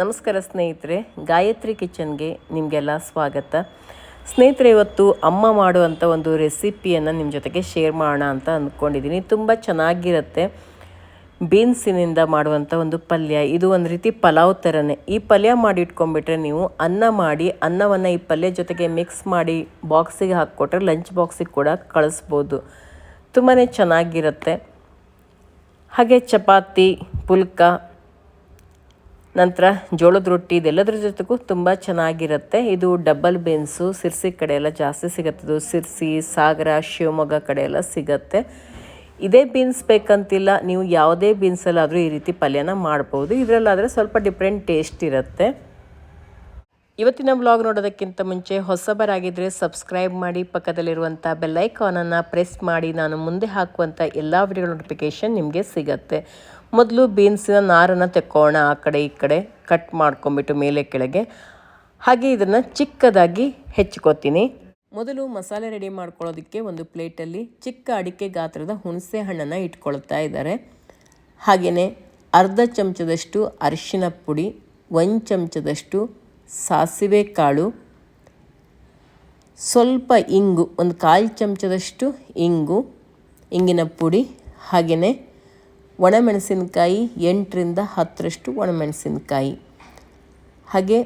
ನಮಸ್ಕಾರ ಸ್ನೇಹಿತರೆ, ಗಾಯತ್ರಿ ಕಿಚನ್ಗೆ ನಿಮಗೆಲ್ಲ ಸ್ವಾಗತ. ಸ್ನೇಹಿತರೆ, ಇವತ್ತು ಅಮ್ಮ ಮಾಡುವಂಥ ಒಂದು ರೆಸಿಪಿಯನ್ನು ನಿಮ್ಮ ಜೊತೆಗೆ ಶೇರ್ ಮಾಡೋಣ ಅಂತ ಅಂದ್ಕೊಂಡಿದ್ದೀನಿ ತುಂಬ ಚೆನ್ನಾಗಿರುತ್ತೆ. ಬೀನ್ಸಿನಿಂದ ಮಾಡುವಂಥ ಒಂದು ಪಲ್ಯ. ಇದು ಒಂದು ರೀತಿ ಪಲಾವ್ ಥರನೇ ಈ ಪಲ್ಯ ಮಾಡಿ ಇಟ್ಕೊಂಡ್ಬಿಟ್ರೆ ನೀವು ಅನ್ನ ಮಾಡಿ, ಅನ್ನವನ್ನು ಈ ಪಲ್ಯ ಜೊತೆಗೆ ಮಿಕ್ಸ್ ಮಾಡಿ ಬಾಕ್ಸಿಗೆ ಹಾಕ್ಕೊಟ್ರೆ ಲಂಚ್ ಬಾಕ್ಸಿಗೆ ಕೂಡ ಕಳಿಸ್ಬೋದು. ತುಂಬಾ ಚೆನ್ನಾಗಿರುತ್ತೆ. ಹಾಗೆ ಚಪಾತಿ, ಪುಲ್ಕ ನಂತರ ಜೋಳದ ರೊಟ್ಟಿ ಇದೆಲ್ಲದ್ರ ಜೊತೆಗೂ ತುಂಬ ಚೆನ್ನಾಗಿರುತ್ತೆ. ಇದು ಡಬಲ್ ಬೀನ್ಸು ಸಿರ್ಸಿ ಕಡೆ ಎಲ್ಲ ಜಾಸ್ತಿ ಸಿಗುತ್ತದು ಸಿರ್ಸಿ, ಸಾಗರ, ಶಿವಮೊಗ್ಗ ಕಡೆ ಎಲ್ಲ ಸಿಗತ್ತೆ. ಇದೇ ಬೀನ್ಸ್ ಬೇಕಂತಿಲ್ಲ, ನೀವು ಯಾವುದೇ ಬೀನ್ಸಲ್ಲಾದರೂ ಈ ರೀತಿ ಪಲ್ಯನ ಮಾಡ್ಬೋದು. ಇದರಲ್ಲಾದರೆ ಸ್ವಲ್ಪ ಡಿಫ್ರೆಂಟ್ ಟೇಸ್ಟ್ ಇರುತ್ತೆ. ಇವತ್ತಿನ ಬ್ಲಾಗ್ ನೋಡೋದಕ್ಕಿಂತ ಮುಂಚೆ ಹೊಸಬರಾಗಿದ್ದರೆ ಸಬ್ಸ್ಕ್ರೈಬ್ ಮಾಡಿ ಪಕ್ಕದಲ್ಲಿರುವಂಥ ಬೆಲ್ಲೈಕಾನನ್ನು ಪ್ರೆಸ್ ಮಾಡಿ, ನಾನು ಮುಂದೆ ಹಾಕುವಂಥ ಎಲ್ಲ ವಿಡಿಯೋ ನೋಟಿಫಿಕೇಷನ್ ನಿಮಗೆ ಸಿಗತ್ತೆ. ಮೊದಲು ಬೀನ್ಸಿನ ನಾರನ್ನು ತೆಕ್ಕೋಣ, ಆ ಕಡೆ ಈ ಕಡೆ ಕಟ್ ಮಾಡ್ಕೊಂಬಿಟ್ಟು ಮೇಲೆ ಕೆಳಗೆ. ಹಾಗೆ ಇದನ್ನು ಚಿಕ್ಕದಾಗಿ ಹೆಚ್ಚಿಕೋತೀನಿ. ಮೊದಲು ಮಸಾಲೆ ರೆಡಿ ಮಾಡ್ಕೊಳ್ಳೋದಕ್ಕೆ ಒಂದು ಪ್ಲೇಟಲ್ಲಿ ಚಿಕ್ಕ ಅಡಿಕೆ ಗಾತ್ರದ ಹುಣಸೆ ಹಣ್ಣನ್ನು ಇಟ್ಕೊಳ್ತಾ ಇದ್ದಾರೆ. ಹಾಗೆಯೇ ಅರ್ಧ ಚಮಚದಷ್ಟು ಅರಿಶಿನ ಪುಡಿ, ಒಂದು ಚಮಚದಷ್ಟು ಸಾಸಿವೆ ಕಾಳು, ಸ್ವಲ್ಪ ಇಂಗು, ಒಂದು ಕಾಲು ಚಮಚದಷ್ಟು ಇಂಗು, ಇಂಗಿನ ಪುಡಿ ಹಾಗೆಯೇ ಒಣಮೆಣಸಿನಕಾಯಿ ಎಂಟರಿಂದ ಹತ್ತರಷ್ಟು ಒಣಮೆಣಸಿನಕಾಯಿ. ಹಾಗೆ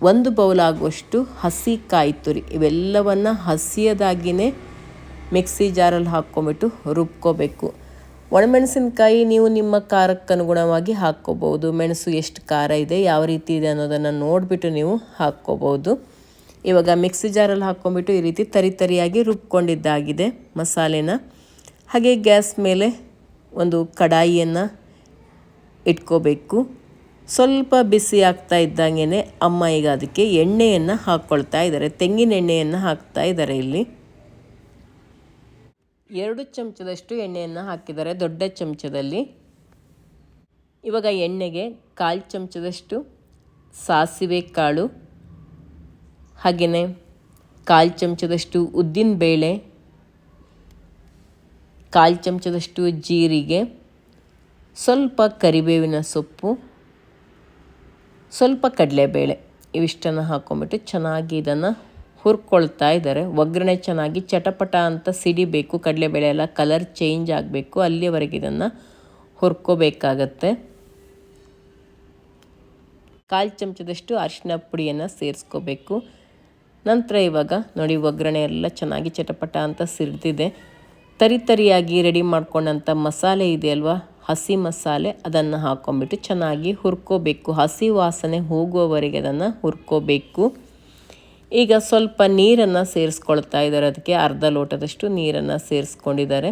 ಒಂದು ಬೌಲ್ ಆಗುವಷ್ಟು ಹಸಿ ಕಾಯಿ ತುರಿ. ಇವೆಲ್ಲವನ್ನು ಹಸಿಯದಾಗಿಯೇ ಮಿಕ್ಸಿ ಜಾರಲ್ಲಿ ಹಾಕ್ಕೊಂಬಿಟ್ಟು ರುಬ್ಕೋಬೇಕು. ಒಣಮೆಣಸಿನಕಾಯಿ ನೀವು ನಿಮ್ಮ ಖಾರಕ್ಕನುಗುಣವಾಗಿ ಹಾಕ್ಕೋಬೋದು ಮೆಣಸು ಎಷ್ಟು ಖಾರ ಇದೆ, ಯಾವ ರೀತಿ ಇದೆ ಅನ್ನೋದನ್ನು ನೋಡಿಬಿಟ್ಟು ನೀವು ಹಾಕ್ಕೋಬೋದು ಇವಾಗ ಮಿಕ್ಸಿ ಜಾರಲ್ಲಿ ಹಾಕ್ಕೊಂಬಿಟ್ಟು ಈ ರೀತಿ ತರಿತರಿಯಾಗಿ ರುಬ್ಕೊಂಡಿದ್ದಾಗಿದೆ ಮಸಾಲೆನ. ಹಾಗೆ ಗ್ಯಾಸ್ ಮೇಲೆ ಒಂದು ಕಡಾಯಿಯನ್ನು ಇಟ್ಕೋಬೇಕು. ಸ್ವಲ್ಪ ಬಿಸಿ ಆಗ್ತಾ ಇದ್ದಂಗೆ ಅಮ್ಮ ಈಗ ಅದಕ್ಕೆ ಎಣ್ಣೆಯನ್ನು ಹಾಕ್ಕೊಳ್ತಾ ಇದ್ದಾರೆ. ತೆಂಗಿನ ಎಣ್ಣೆಯನ್ನು ಹಾಕ್ತಾ ಇದ್ದಾರೆ ಇಲ್ಲಿ. ಎರಡು ಚಮಚದಷ್ಟು ಎಣ್ಣೆಯನ್ನು ಹಾಕಿದ್ದಾರೆ ದೊಡ್ಡ ಚಮಚದಲ್ಲಿ. ಇವಾಗ ಎಣ್ಣೆಗೆ ಕಾಲು ಚಮಚದಷ್ಟು ಸಾಸಿವೆ ಕಾಳು ಹಾಗೆಯೇ ಕಾಲು ಚಮಚದಷ್ಟು ಉದ್ದಿನ ಬೇಳೆ ಕಾಲು ಚಮಚದಷ್ಟು ಜೀರಿಗೆ, ಸ್ವಲ್ಪ ಕರಿಬೇವಿನ ಸೊಪ್ಪು, ಸ್ವಲ್ಪ ಕಡಲೆಬೇಳೆ. ಇವಿಷ್ಟನ್ನು ಹಾಕ್ಕೊಂಬಿಟ್ಟು ಚೆನ್ನಾಗಿ ಇದನ್ನು ಹುರ್ಕೊಳ್ತಾ ಇದ್ದಾರೆ. ಒಗ್ಗರಣೆ ಚೆನ್ನಾಗಿ ಚಟಪಟ ಅಂತ ಸಿಡಿಬೇಕು. ಕಡಲೆಬೇಳೆ ಎಲ್ಲ ಕಲರ್ ಚೇಂಜ್ ಆಗಬೇಕು. ಅಲ್ಲಿಯವರೆಗೆ ಇದನ್ನು ಹುರ್ಕೋಬೇಕಾಗತ್ತೆ. ಕಾಲು ಚಮಚದಷ್ಟು ಅರಿಶಿನ ಪುಡಿಯನ್ನು ಸೇರಿಸ್ಕೋಬೇಕು. ನಂತರ ಇವಾಗ ನೋಡಿ, ಒಗ್ಗರಣೆ ಎಲ್ಲ ಚೆನ್ನಾಗಿ ಚಟಪಟ ಅಂತ ಸಿಡ್ದಿದೆ. ತರಿ ತರಿಯಾಗಿ ರೆಡಿ ಮಾಡ್ಕೊಂಡಂಥ ಮಸಾಲೆ ಇದೆಯಲ್ವ? ಹಸಿ ಮಸಾಲೆ, ಅದನ್ನು ಹಾಕ್ಕೊಂಬಿಟ್ಟು ಚೆನ್ನಾಗಿ ಹುರ್ಕೋಬೇಕು. ಹಸಿ ವಾಸನೆ ಹೋಗುವವರೆಗೆ ಅದನ್ನು ಹುರ್ಕೋಬೇಕು. ಈಗ ಸ್ವಲ್ಪ ನೀರನ್ನು ಸೇರಿಸ್ಕೊಳ್ತಾ ಇದ್ದಾರೆ. ಅದಕ್ಕೆ ಅರ್ಧ ಲೋಟದಷ್ಟು ನೀರನ್ನು ಸೇರಿಸ್ಕೊಂಡಿದ್ದಾರೆ.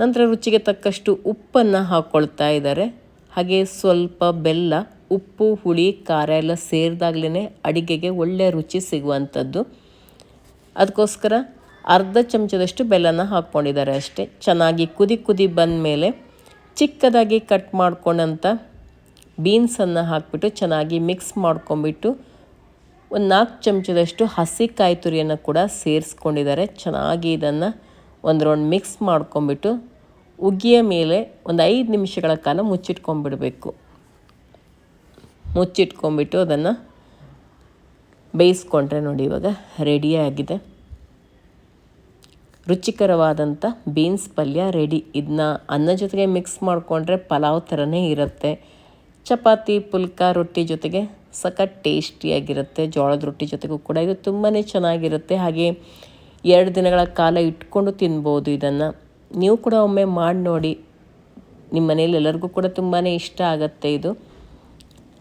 ನಂತರ ರುಚಿಗೆ ತಕ್ಕಷ್ಟು ಉಪ್ಪನ್ನು ಹಾಕ್ಕೊಳ್ತಾ ಇದ್ದಾರೆ. ಹಾಗೆ ಸ್ವಲ್ಪ ಬೆಲ್ಲ, ಉಪ್ಪು, ಹುಳಿ, ಖಾರ ಎಲ್ಲ ಸೇರಿದಾಗಲೇ ಅಡಿಗೆಗೆ ಒಳ್ಳೆಯ ರುಚಿ ಸಿಗುವಂಥದ್ದು. ಅದಕ್ಕೋಸ್ಕರ ಅರ್ಧ ಚಮಚದಷ್ಟು ಬೆಲ್ಲನ ಹಾಕ್ಕೊಂಡಿದ್ದಾರೆ ಅಷ್ಟೇ. ಚೆನ್ನಾಗಿ ಕುದಿ ಕುದಿ ಬಂದ ಮೇಲೆ ಚಿಕ್ಕದಾಗಿ ಕಟ್ ಮಾಡ್ಕೊಂಡಂಥ ಬೀನ್ಸನ್ನು ಹಾಕ್ಬಿಟ್ಟು ಚೆನ್ನಾಗಿ ಮಿಕ್ಸ್ ಮಾಡ್ಕೊಂಬಿಟ್ಟು ಒಂದು ನಾಲ್ಕು ಚಮಚದಷ್ಟು ಹಸಿ ಕಾಯಿ ತುರಿಯನ್ನು ಕೂಡ ಸೇರಿಸ್ಕೊಂಡಿದ್ದಾರೆ. ಚೆನ್ನಾಗಿ ಇದನ್ನು ಒಂದು ರೌಂಡ್ ಮಿಕ್ಸ್ ಮಾಡ್ಕೊಂಬಿಟ್ಟು ಉಗ್ಗಿಯ ಮೇಲೆ ಒಂದು ಐದು ನಿಮಿಷಗಳ ಕಾಲ ಮುಚ್ಚಿಟ್ಕೊಂಡ್ಬಿಡಬೇಕು. ಮುಚ್ಚಿಟ್ಕೊಂಬಿಟ್ಟು ಅದನ್ನು ಬೇಯಿಸ್ಕೊಂಡ್ರೆ ನೋಡಿ ಇವಾಗ ರೆಡಿಯಾಗಿದೆ ರುಚಿಕರವಾದಂಥ ಬೀನ್ಸ್ ಪಲ್ಯ ರೆಡಿ ಇದನ್ನ ಅನ್ನ ಜೊತೆಗೆ ಮಿಕ್ಸ್ ಮಾಡಿಕೊಂಡ್ರೆ ಪಲಾವ್ ಥರನೇ ಇರುತ್ತೆ. ಚಪಾತಿ, ಪುಲ್ಕ, ರೊಟ್ಟಿ ಜೊತೆಗೆ ಸಖತ್ ಟೇಸ್ಟಿಯಾಗಿರುತ್ತೆ ಜೋಳದ ರೊಟ್ಟಿ ಜೊತೆಗೂ ಕೂಡ ಇದು ತುಂಬಾ ಚೆನ್ನಾಗಿರುತ್ತೆ. ಹಾಗೆ ಎರಡು ದಿನಗಳ ಕಾಲ ಇಟ್ಕೊಂಡು ತಿನ್ಬೋದು ಇದನ್ನು. ನೀವು ಕೂಡ ಒಮ್ಮೆ ಮಾಡಿ ನೋಡಿ. ನಿಮ್ಮ ಮನೇಲಿ ಎಲ್ಲರಿಗೂ ಕೂಡ ತುಂಬಾ ಇಷ್ಟ ಆಗುತ್ತೆ ಇದು.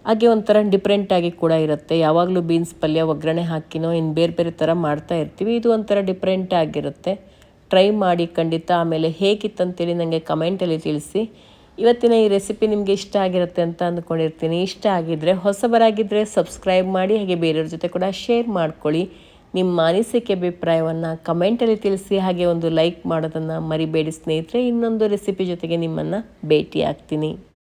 ಹಾಗೆ ಒಂಥರ ಡಿಫ್ರೆಂಟಾಗಿ ಕೂಡ ಇರುತ್ತೆ. ಯಾವಾಗಲೂ ಬೀನ್ಸ್ ಪಲ್ಯ ಒಗ್ಗರಣೆ ಹಾಕಿನೋ ಇನ್ನು ಬೇರೆ ಬೇರೆ ಥರ ಮಾಡ್ತಾ ಇರ್ತೀವಿ. ಇದು ಒಂಥರ ಡಿಫ್ರೆಂಟ್ ಆಗಿರುತ್ತೆ. ಟ್ರೈ ಮಾಡಿ ಖಂಡಿತ ಆಮೇಲೆ ಹೇಗಿತ್ತಂತೇಳಿ ನನಗೆ ಕಮೆಂಟಲ್ಲಿ ತಿಳಿಸಿ. ಇವತ್ತಿನ ಈ ರೆಸಿಪಿ ನಿಮಗೆ ಇಷ್ಟ ಆಗಿರುತ್ತೆ ಅಂತ ಅಂದ್ಕೊಂಡಿರ್ತೀನಿ. ಇಷ್ಟ ಆಗಿದ್ದರೆ ಹೊಸಬರಾಗಿದ್ದರೆ ಸಬ್ಸ್ಕ್ರೈಬ್ ಮಾಡಿ, ಹಾಗೆ ಬೇರೆಯವ್ರ ಜೊತೆ ಕೂಡ ಶೇರ್ ಮಾಡ್ಕೊಳ್ಳಿ. ನಿಮ್ಮ ಅನಿಸಿಕೆ, ಅಭಿಪ್ರಾಯವನ್ನು ಕಮೆಂಟಲ್ಲಿ ತಿಳಿಸಿ. ಹಾಗೆ ಒಂದು ಲೈಕ್ ಮಾಡೋದನ್ನು ಮರಿಬೇಡಿ ಸ್ನೇಹಿತರೆ. ಇನ್ನೊಂದು ರೆಸಿಪಿ ಜೊತೆಗೆ ನಿಮ್ಮನ್ನು ಭೇಟಿ ಆಗ್ತೀನಿ